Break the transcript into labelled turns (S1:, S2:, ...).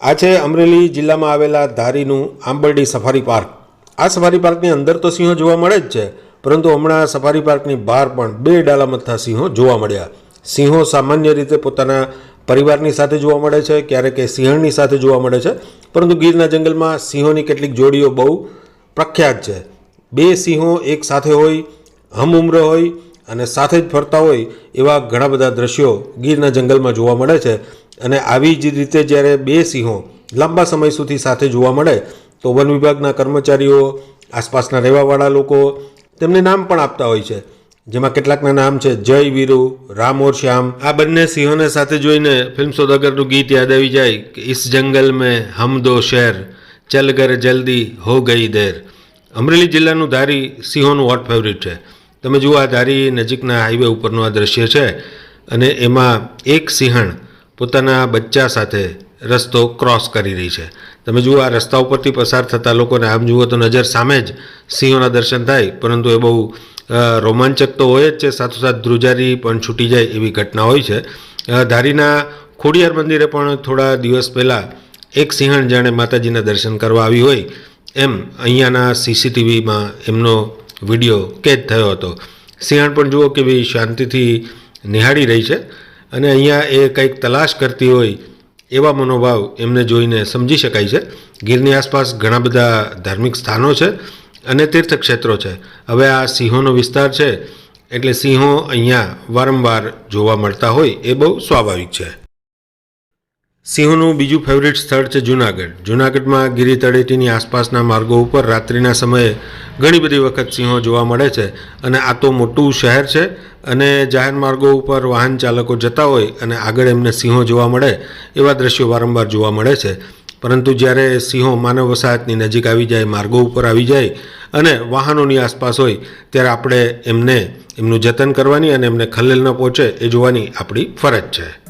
S1: આ છે અમરેલી જિલ્લામાં આવેલા ધારીનું આંબરડી સફારી પાર્ક. આ સફારી પાર્કની અંદર તો સિંહો જોવા મળે જ છે, પરંતુ હમણાં સફારી પાર્કની બહાર પણ બે ડાલામથા સિંહો જોવા મળ્યા. સિંહો સામાન્ય રીતે પોતાના પરિવારની સાથે જોવા મળે છે, ક્યારેક એ સિંહણની સાથે જોવા મળે છે, પરંતુ ગીરના જંગલમાં સિંહોની કેટલીક જોડીઓ બહુ પ્રખ્યાત છે. બે સિંહો એક સાથે હોય, હમ ઉમ્ર હોય અને સાથે જ ફરતા હોય એવા ઘણા બધા દ્રશ્યો ગીરના જંગલમાં જોવા મળે છે. અને આવી જ રીતે જ્યારે બે સિંહો લાંબા સમય સુધી સાથે જોવા મળે, તો વન વિભાગના કર્મચારીઓ, આસપાસના રહેવાવાળા લોકો તેમને નામ પણ આપતા હોય છે. જેમાં કેટલાકના નામ છે જય વીરુ, રામ ઓર શ્યામ. આ બંને સિંહોને સાથે જોઈને ફિલ્મ સોદાગરનું ગીત યાદ આવી જાય કે ઇસ જંગલ મેં હમ દો શહેર ચલ કર જલ્દી હો ગઈ દેર. અમરેલી જિલ્લાનું ધારી સિંહોનું હોટ ફેવરિટ છે. તમે જુઓ આ ધારી નજીકના હાઈવે ઉપરનું આ દ્રશ્ય છે અને એમાં એક સિંહણ પોતાના બચ્ચા સાથે રસ્તો ક્રોસ કરી રહી છે. તમે જુઓ, આ રસ્તા ઉપરથી પસાર થતા લોકોને આમ જુઓ તો નજર સામે જ સિંહોના દર્શન થાય, પરંતુ એ બહુ રોમાંચક તો હોય જ છે. સાથોસાથ ધ્રુજારી પણ છૂટી જાય એવી ઘટના હોય છે. ધારીના ખોડિયાર મંદિરે પણ થોડા દિવસ પહેલાં એક સિંહણ જાણે માતાજીના દર્શન કરવા આવી હોય એમ અહીંયાના સીસીટીવીમાં એમનો વીડિયો કેદ થયો હતો. સિંહણ પણ જુઓ કેવી શાંતિથી નિહાળી રહી છે. અને અહીંયા એ કંઈક તલાશ કરતી હોય એવા મનોભાવ એમને જોઈને સમજી શકાય છે. ગીરની આસપાસ ઘણા બધા ધાર્મિક સ્થાનો છે અને તીર્થક્ષેત્રો છે. હવે આ સિંહોનો વિસ્તાર છે એટલે સિંહો અહીંયા વારંવાર જોવા મળતા હોય એ બહુ સ્વાભાવિક છે. સિંહોનું બીજું ફેવરિટ સ્થળ છે જુનાગઢ. જુનાગઢમાં ગિરી તળેટીની આસપાસના માર્ગો ઉપર રાત્રિના સમયે ઘણી બધી વખત સિંહો જોવા મળે છે અને આ તો મોટું શહેર છે અને જાહેર માર્ગો ઉપર વાહન ચાલકો જતા હોય અને આગળ એમને સિંહો જોવા મળે એવા દ્રશ્યો વારંવાર જોવા મળે છે. પરંતુ જ્યારે સિંહો માનવ વસાહતની નજીક આવી જાય, માર્ગો ઉપર આવી જાય અને વાહનોની આસપાસ હોય, ત્યારે આપણે એમને એમનું જતન કરવાની અને એમને ખલેલ ન પહોંચે એ જોવાની આપણી ફરજ છે.